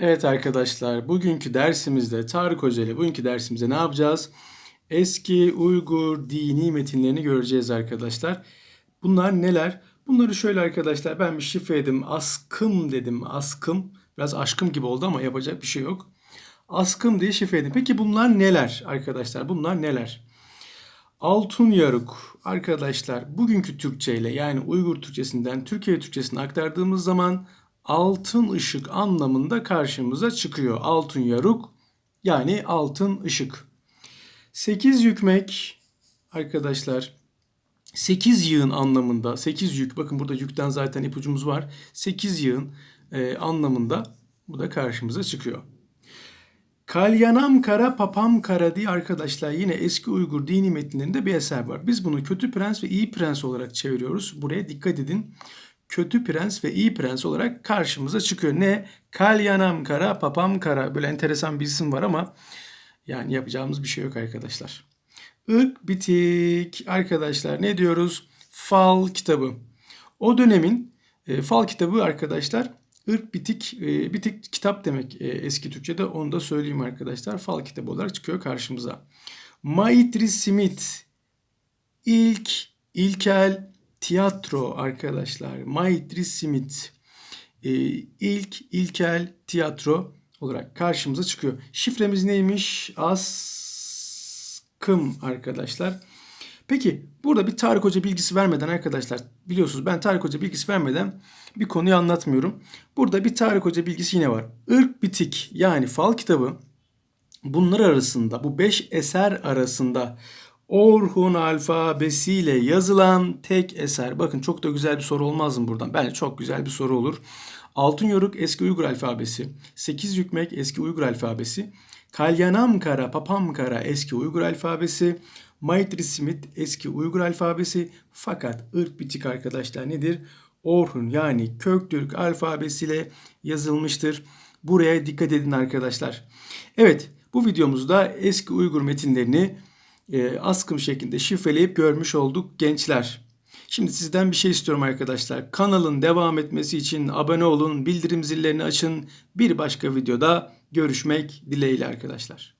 Evet arkadaşlar, bugünkü dersimizde Tarık Hoca ile bugünkü dersimizde ne yapacağız? Eski Uygur dini metinlerini göreceğiz arkadaşlar. Bunlar neler? Bunları şöyle arkadaşlar ben bir şifreledim. Askım dedim. Askım. Biraz aşkım gibi oldu ama yapacak bir şey yok. Askım diye şifreledim. Peki bunlar neler arkadaşlar? Bunlar neler? Altın yaruk arkadaşlar bugünkü Türkçe ile yani Uygur Türkçesinden Türkiye Türkçesine aktardığımız zaman altın ışık anlamında karşımıza çıkıyor. Altın yaruk yani altın ışık. Sekiz yükmek arkadaşlar sekiz yığın anlamında sekiz yük bakın burada yükten zaten ipucumuz var. Sekiz yığın e, anlamında bu da karşımıza çıkıyor. Kalyanam kara papam kara diye arkadaşlar yine eski Uygur dini metinlerinde bir eser var. Biz bunu kötü prens ve iyi prens olarak çeviriyoruz. Buraya dikkat edin. Kötü prens ve iyi prens olarak karşımıza çıkıyor. Ne? Kalyanam kara papam kara. Böyle enteresan bir isim var ama yani yapacağımız bir şey yok arkadaşlar. Irk bitik arkadaşlar ne diyoruz? Fal kitabı. O dönemin e, fal kitabı arkadaşlar ırk bitik e, bitik kitap demek e, eski Türkçe'de onu da söyleyeyim arkadaşlar. Fal kitabı olarak çıkıyor karşımıza. Maitri Smith ilk ilkel tiyatro arkadaşlar. Maitri Smith e, ilk ilkel tiyatro olarak karşımıza çıkıyor. Şifremiz neymiş? Askım arkadaşlar. Peki burada bir Tarık Hoca bilgisi vermeden arkadaşlar biliyorsunuz ben Tarık Hoca bilgisi vermeden bir konuyu anlatmıyorum. Burada bir Tarık Hoca bilgisi yine var. Irk bitik yani fal kitabı bunlar arasında bu beş eser arasında Orhun alfabesiyle yazılan tek eser. Bakın çok da güzel bir soru olmaz mı buradan? Bence çok güzel bir soru olur. Altın Yoruk eski Uygur alfabesi. Sekiz Yükmek eski Uygur alfabesi. Kalyanam Kara, Papam Kara eski Uygur alfabesi. Maitri Smith eski Uygur alfabesi. Fakat ırk bitik arkadaşlar nedir? Orhun yani Köktürk alfabesiyle yazılmıştır. Buraya dikkat edin arkadaşlar. Evet bu videomuzda eski Uygur metinlerini e, askım şeklinde şifreleyip görmüş olduk gençler. Şimdi sizden bir şey istiyorum arkadaşlar. Kanalın devam etmesi için abone olun, bildirim zillerini açın. Bir başka videoda görüşmek dileğiyle arkadaşlar.